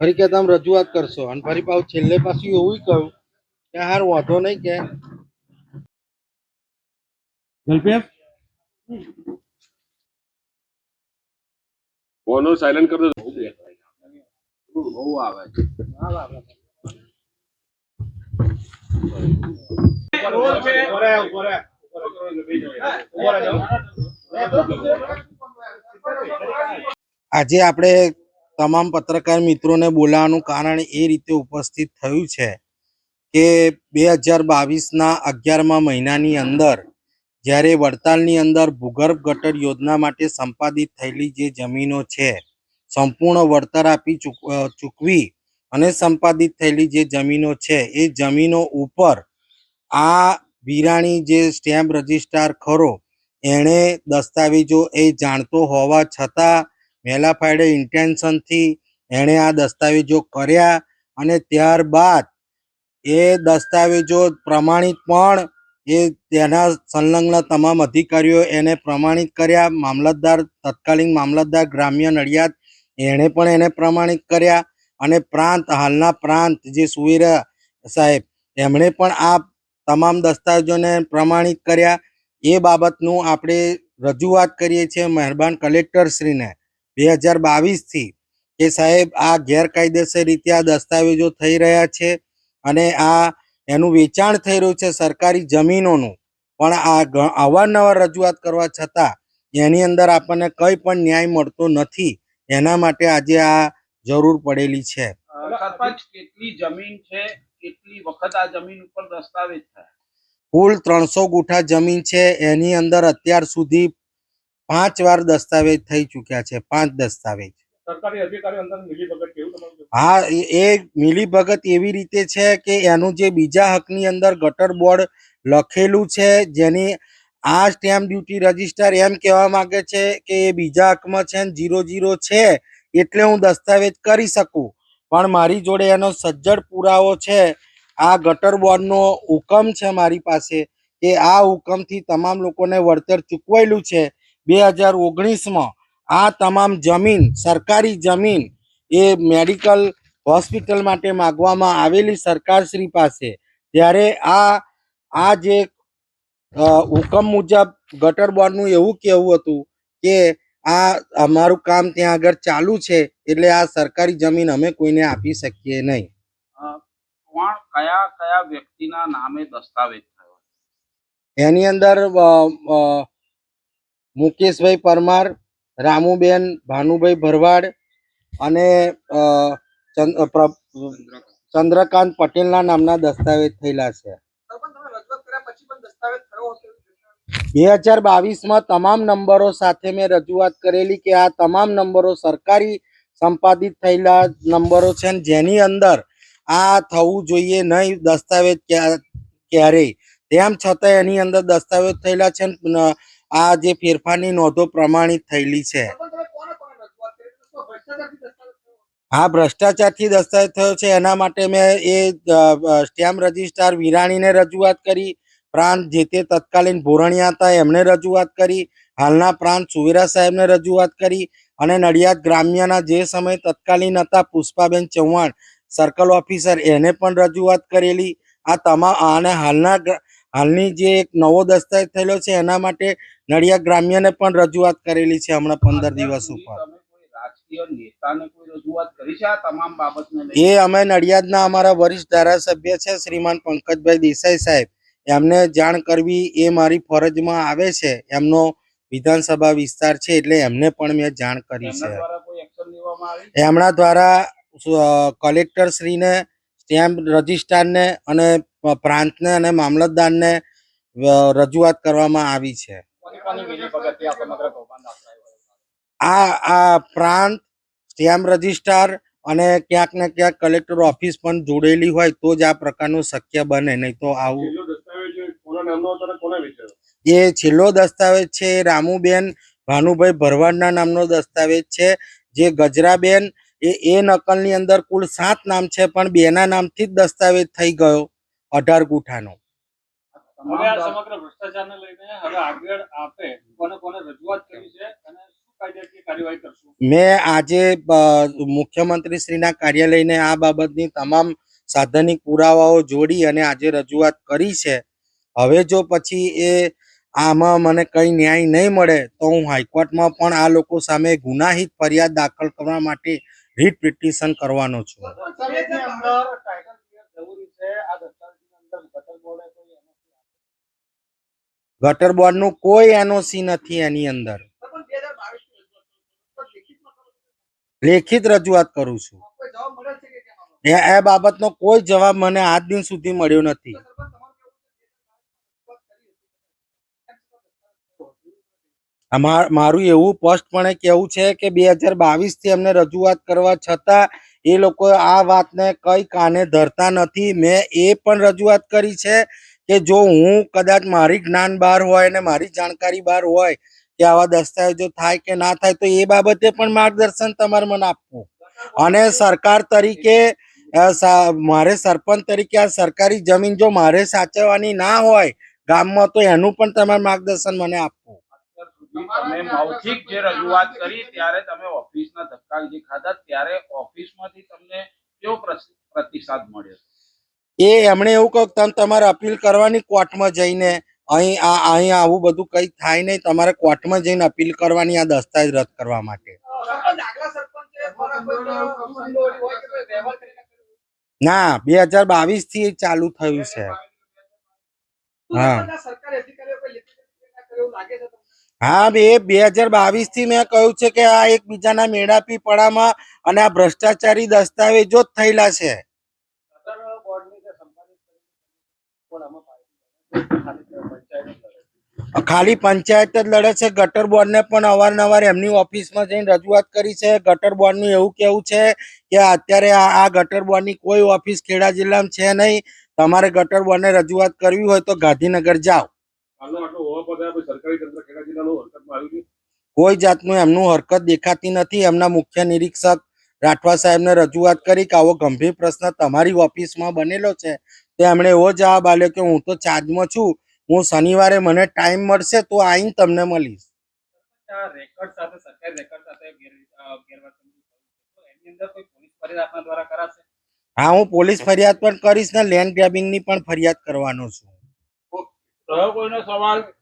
ફરી કે તમે રજૂઆત કરશો. અને ફરી પાછું છેલ્લે પાછું એવું કહ્યું કે હાર વાંધો નહીં કે. ફોનો સાયલન્ટ કરી દો બહુ આવે આજે આપણે તમામ પત્રકાર મિત્રોને બોલાવાનું કારણ એ રીતે ઉપસ્થિત થયું છે કે બે હજાર બાવીસના અગિયારમા મહિનાની અંદર જ્યારે વડતાલની અંદર ભૂગર્ભ ગટર યોજના માટે સંપાદિત થયેલી જે જમીનો છે, સંપૂર્ણ વળતર આપી ચૂક ચૂકવી અને સંપાદિત થયેલી જે જમીનો છે, એ જમીનો ઉપર આ વિરાણી જે સ્ટેમ્પ રજિસ્ટ્રાર ખરો, એણે દસ્તાવેજો એ જાણતો હોવા છતાં મેલા ફાયડે ઇન્ટેન્શનથી એણે આ દસ્તાવેજો કર્યા અને ત્યારબાદ એ દસ્તાવેજો પ્રમાણિત પણ એ તેના સંલગ્ન તમામ અધિકારીઓ એને પ્રમાણિત કર્યા. મામલતદાર, તત્કાલીન મામલતદાર ગ્રામ્ય નડિયાદ એણે પણ એને પ્રમાણિત કર્યા અને પ્રાંત, હાલના પ્રાંત જે સુવિરા સાહેબ, એમણે પણ આ તમામ દસ્તાવેજોને પ્રમાણિત કર્યા. એ બાબતનું આપણે રજૂઆત કરીએ છીએ મહેરબાન કલેક્ટરશ્રીને. બે હજાર બાવીસથી કે સાહેબ આ ગેરકાયદેસર રીતે આ દસ્તાવેજો થઈ રહ્યા છે અને આ એનું વેચાણ થઈ રહ્યું છે સરકારી જમીનોનું. પણ આ અવારનવાર રજૂઆત કરવા છતાં એની અંદર આપણને કંઈ પણ ન્યાય મળતો નથી. એના માટે આજે આ જરૂર પડેલી છે. કેટલી જમીન છે કેટલી વખત આ જમીન ઉપર દસ્તાવેજ થયા? કુલ ત્રણસો ગુઠા જમીન છે. એની અંદર અત્યાર સુધી પાંચ વાર દસ્તાવેજ થઈ ચૂક્યા છે પાંચ દસ્તાવેજ. હા એ- મિલી મિલીભગત એવી રીતે છે કે એનું જે બીજા હકની અંદર ગટર બોર્ડ લખેલું છે જેની આ સ્ટેમ્પ ડ્યુટી રજિસ્ટર એમ કહેવા માંગે છે કે એ બીજા હકમાં છે જીરો જીરો છે એટલે હું દસ્તાવેજ કરી શકું. પણ મારી જોડે એનો સજ્જડ પુરાવો છે આ ગટર બોર્ડનો હુકમ છે મારી પાસે કે આ હુકમથી તમામ લોકોને વળતર ચૂકવાયેલું છે. બે હજાર ઓગણીસમાં આ તમામ જમીન સરકારી જમીન એ મેડિકલ હોસ્પિટલ માટે માગવામાં આવેલી સરકારશ્રી પાસે. ત્યારે આ આ જે હુકમ મુજબ ગટર બોર્ડનું એવું કહેવું હતું કે આ અમારું કામ ત્યાં આગળ ચાલુ છે એટલે આ સરકારી જમીન અમે કોઈને આપી શકીએ નહીં. કોણ કયા કયા વ્યક્તિના નામે દસ્તાવેજ થયો? એની અંદર મુકેશભાઈ પરમાર, રામુબેન ભાનુભાઈ ભરવાડ અને ચંદ્રકાંત પટેલના નામના દસ્તાવેજ થયેલા છે. બે હજાર બાવીસમાં તમામ નંબરો સાથે મેં રજૂઆત કરેલી કે આ તમામ નંબરો સરકારી સંપાદિત થયેલા નંબરો છે જેની અંદર આ થવું જોઈએ નહીં દસ્તાવેજ ક્યા- ક્યારેય. તેમ છતાં એની અંદર દસ્તાવેજ થયેલા છે આ જે ફેરફારની નોંધો પ્રમાણિત થયેલી છે. હા, ભ્રષ્ટાચારથી દસ્તાવેજ થયો છે. એના માટે મેં એ સ્ટેમ્પ રજિસ્ટ્રાર વિરાણીને રજૂઆત કરી. પ્રાંત જે તે તત્કાલીન ભોરણિયા હતા, એમને રજૂઆત કરી. હાલના પ્રાંત સુવેરા સાહેબને રજૂઆત કરી. અને નડિયાદ ગ્રામ્યના જે સમયે તત્કાલીન હતા પુષ્પાબેન ચૌહાણ સર્કલ ઓફિસર એને પણ રજૂઆત કરેલી. આ તમામ અને હાલના હાલની જે એક નવો દસ્તાવેજ થયેલો છે એના માટે નડિયાદ ગ્રામ્યને પણ રજૂઆત કરેલી છે હમણાં પંદર દિવસ ઉપર. એ અમે નડિયાદના અમારા વરિષ્ઠ ધારાસભ્ય છે શ્રીમાન પંકજભાઈ દેસાઈ સાહેબ. એમને જાણ કરવી એ મારી ફરજમાં આવે છે. એમનો વિધાનસભા વિસ્તાર છે એટલે એમને પણ મેં જાણ કરી છે. એમના દ્વારા કલેક્ટર શ્રીને સ્ટેમ્પ રજિસ્ટ્રારને અને પ્રાંતને અને મામલતદારને રજૂઆત કરવામાં આવી છે. આ? આ પ્રાંત સ્ટેમ્પ રજિસ્ટ્રાર અને ક્યાંક ને ક્યાંક કલેક્ટર ઓફિસ પણ જોડેલી હોય તો જ આ પ્રકારનું શક્ય બને નહીં તો આવું. એ છેલ્લો દસ્તાવેજ છે એ રામુબેન ભાનુભાઈ ભરવાડના નામનો દસ્તાવેજ છે. જે ગજરાબેન એ એ નકલની અંદર કુલ સાત નામ છે પણ બેના નામથી જ દસ્તાવેજ થઈ ગયો. અઢાર ગુઠાનો. હવે આ સમગ્ર ભ્રષ્ટાચારને લઈને હવે આગળ આપે કોને કોને રજૂઆત કરી છે અને શું કાયદાકીય કાર્યવાહી કરશું? મેં આજે મુખ્યમંત્રીશ્રીના કાર્યાલયને આ બાબતની તમામ સાધનિક પુરાવાઓ જોડી અને આજે રજૂઆત કરી છે. હવે જો પછી એ આમાં મને કંઈ ન્યાય નહીં મળે તો હું હાઈકોર્ટમાં પણ આ લોકો સામે ગુનાહિત ફરિયાદ દાખલ કરવા માટે રીટ પિટિશન કરવાનો છું દસ્તાવેજની અંદર ટાઇટલ ક્લિયર જરૂરી છે આ દસ્તાવેજની અંદર ગટર બોર્ડે કોઈ એનો ગટર બોર્ડનું કોઈ એનઓસી નથી એની અંદર. લેખિત રજૂઆત કરું છું? એ બાબતનો કોઈ જવાબ મને આજ દિન સુધી મળ્યો નથી કેવું મારું એવું સ્પષ્ટપણે કહેવું છે કે બે હજાર બાવીસથી અમને રજૂઆત કરવા છતાં એ લોકો આ વાતને કઈ કાને ધરતા નથી મેં એ પણ રજૂઆત કરી છે કે જો હું કદાચ મારી જ્ઞાન બહાર હોય અને મારી જાણકારી બહાર હોય કે આવા દસ્તાવેજો થાય કે ના થાય, તો એ બાબતે પણ માર્ગદર્શન તમારે મને આપવું. અને સરકાર તરીકે મારે સરપંચ તરીકે આ સરકારી જમીન જો મારે સાચવવાની ના હોય ગામમાં, તો એનું પણ તમારે માર્ગદર્શન મને આપવું. રજૂઆત કરી ત્યારે તમે ઓફિસના તમને કેવો પ્રતિસાદ મળ્યો? એ એમણે એવું કહ્યું તમે તમારે અપીલ કરવાની કોર્ટમાં જઈને અહીં આ, અહીં આવું બધું કંઈ થાય નહીં તમારે કોર્ટમાં જઈને અપીલ કરવાની આ દસ્તાવેજ રદ કરવા માટે? ના, બે હજાર બાવીસથી ચાલુ થયું છે હા. હા, બે બે હજાર બાવીસથી મેં કહ્યું છે કે આ એકબીજાના મેળાપી પડામાં અને આ ભ્રષ્ટાચારી દસ્તાવેજો જ થયેલા છે ગટર બોર્ડની જે સંપાદિત કરી કોણ આમાં પાડી? ખાલી પંચાયત જ લડે. છે. ગટર બોર્ડને પણ અવારનવાર એમની ઓફિસમાં જઈને રજૂઆત કરી છે. ગટર બોર્ડનું એવું કેવું છે કે અત્યારે આ ગટર ગટર બોર્ડની કોઈ ઓફિસ ખેડા જિલ્લામાં છે નહીં. તમારે ગટર બોર્ડને રજૂઆત કરવી હોય તો ગાંધીનગર જાઓ. કોઈ જાતનું એમનું હરકત દેખાતી નથી. એમના મુખ્ય નિરીક્ષક રાઠવા સાહેબને રજૂઆત કરી કે આવો ગંભીર પ્રશ્ન તમારી ઓફિસમાં બનેલો છે. તો એમણે એવો જવાબ આપ્યો કે હું તો ચાર્જમાં છું હું શનિવારે મને ટાઈમ મળશે તો આવીને તમને મળીશ. હા હું પોલીસ ફરિયાદ પણ કરીશ ને લેન્ડ ગ્રેબિંગની પણ ફરિયાદ કરવાનો છું. કોઈનો સવાલ